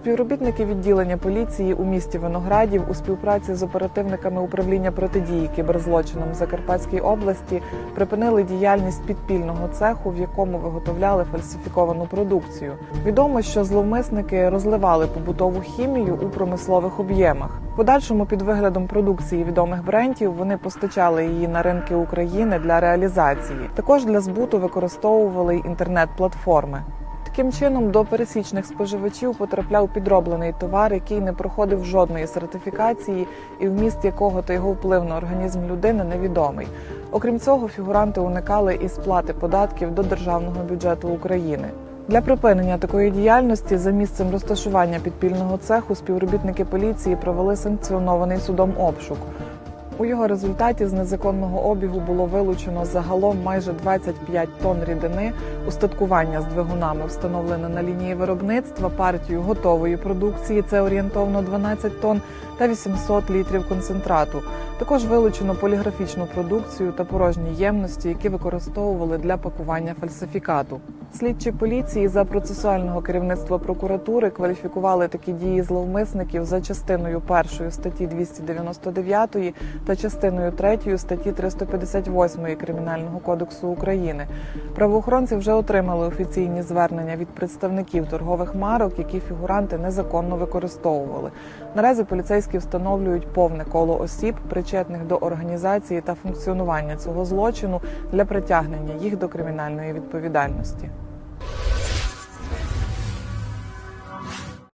Співробітники відділення поліції у місті Виноградів у співпраці з оперативниками управління протидії кіберзлочинам Закарпатській області припинили діяльність підпільного цеху, в якому виготовляли фальсифіковану продукцію. Відомо, що зловмисники розливали побутову хімію у промислових об'ємах. Подальшому під виглядом продукції відомих брендів вони постачали її на ринки України для реалізації. Також для збуту використовували інтернет-платформи. Таким чином до пересічних споживачів потрапляв підроблений товар, який не проходив жодної сертифікації, і вміст якого та його вплив на організм людини невідомий. Окрім цього, фігуранти уникали і сплати податків до державного бюджету України. Для припинення такої діяльності за місцем розташування підпільного цеху співробітники поліції провели санкціонований судом обшук. У його результаті з незаконного обігу було вилучено загалом майже 25 тонн рідини, устаткування з двигунами встановлене на лінії виробництва, партію готової продукції це орієнтовно 12 тонн та 800 літрів концентрату. Також вилучено поліграфічну продукцію та порожні ємності, які використовували для пакування фальсифікату. Слідчі поліції за процесуального керівництва прокуратури кваліфікували такі дії зловмисників за частиною першої статті 299 та частиною 3 статті 358 Кримінального кодексу України. Правоохоронці вже отримали офіційні звернення від представників торгових марок, які фігуранти незаконно використовували. Наразі поліцейські встановлюють повне коло осіб, причетних до організації та функціонування цього злочину для притягнення їх до кримінальної відповідальності.